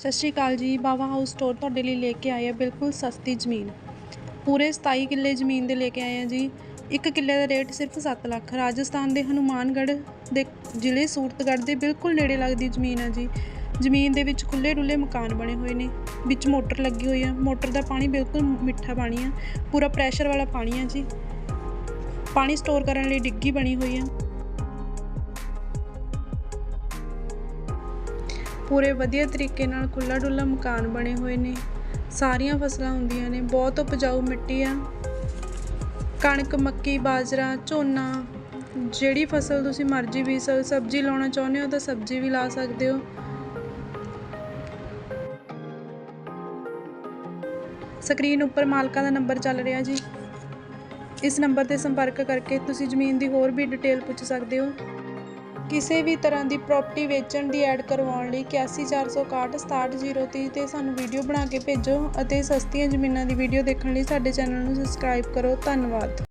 ਸਤਿ ਸ਼੍ਰੀ ਅਕਾਲ ਜੀ, ਬਾਵਾ house store ਤੁਹਾਡੇ ਲਈ ਲੈ ਕੇ ਆਏ ਆ ਬਿਲਕੁਲ ਸਸਤੀ ਜ਼ਮੀਨ। ਪੂਰੇ 27 ਕਿੱਲੇ ਜ਼ਮੀਨ ਦੇ ਲੈ ਕੇ ਆਏ ਆ ਜੀ। ਇੱਕ ਕਿੱਲੇ ਦਾ ਰੇਟ ਸਿਰਫ 7 ਲੱਖ। ਰਾਜਸਥਾਨ ਦੇ ਹਨੂਮਾਨਗੜ੍ਹ ਦੇ ਜ਼ਿਲ੍ਹੇ ਸੂਰਤਗੜ੍ਹ ਦੇ ਬਿਲਕੁਲ ਨੇੜੇ ਲੱਗਦੀ ਜ਼ਮੀਨ ਆ ਜੀ। ਜ਼ਮੀਨ ਦੇ ਵਿੱਚ ਖੁੱਲੇ ਡੁੱਲੇ ਮਕਾਨ ਬਣੇ ਹੋਏ ਨੇ। ਵਿੱਚ ਮੋਟਰ ਲੱਗੀ ਹੋਈ ਆ। ਮੋਟਰ ਦਾ ਪਾਣੀ ਬਿਲਕੁਲ ਮਿੱਠਾ ਪਾਣੀ ਆ। ਪੂਰਾ ਪ੍ਰੈਸ਼ਰ ਵਾਲਾ ਪਾਣੀ ਆ ਜੀ। ਪਾਣੀ ਸਟੋਰ ਕਰਨ ਲਈ ਡਿੱਗੀ ਬਣੀ ਹੋਈ ਆ। ਪੂਰੇ ਵਧੀਆ ਤਰੀਕੇ ਨਾਲ ਖੁੱਲਾ ਡੁੱਲਾ ਮਕਾਨ ਬਣੇ ਹੋਏ ਨੇ। ਸਾਰੀਆਂ ਫਸਲਾਂ ਹੁੰਦੀਆਂ ਨੇ, ਬਹੁਤ ਉਪਜਾਊ ਮਿੱਟੀ ਆ। ਕਣਕ, ਮੱਕੀ, ਬਾਜਰਾ, ਝੋਨਾ, ਜਿਹੜੀ ਫਸਲ ਤੁਸੀਂ ਮਰਜ਼ੀ ਬੀਜ ਸਕਦੇ ਸਬਜ਼ੀ ਲਾਉਣਾ ਚਾਹੁੰਦੇ ਹੋ ਤਾਂ ਸਬਜ਼ੀ ਵੀ ਲਾ ਸਕਦੇ ਹੋ। ਸਕਰੀਨ ਉੱਪਰ ਮਾਲਕਾਂ ਦਾ ਨੰਬਰ ਚੱਲ ਰਿਹਾ ਜੀ। ਇਸ ਨੰਬਰ ਤੇ ਸੰਪਰਕ ਕਰਕੇ ਤੁਸੀਂ ਜ਼ਮੀਨ ਦੀ ਹੋਰ ਵੀ ਡਿਟੇਲ ਪੁੱਛ ਸਕਦੇ ਹੋ। ਕਿਸੇ ਵੀ ਤਰ੍ਹਾਂ ਦੀ ਪ੍ਰੋਪਰਟੀ ਵੇਚਣ ਦੀ ਐਡ ਕਰਵਾਉਣ ਲਈ 814061 67030 ਤੇ ਸਾਨੂੰ ਵੀਡੀਓ ਬਣਾ ਕੇ ਭੇਜੋ ਅਤੇ ਸਸਤੀਆਂ ਜ਼ਮੀਨਾਂ ਦੀ ਵੀਡੀਓ ਦੇਖਣ ਲਈ ਸਾਡੇ ਚੈਨਲ ਨੂੰ ਸਬਸਕ੍ਰਾਈਬ ਕਰੋ। ਧੰਨਵਾਦ।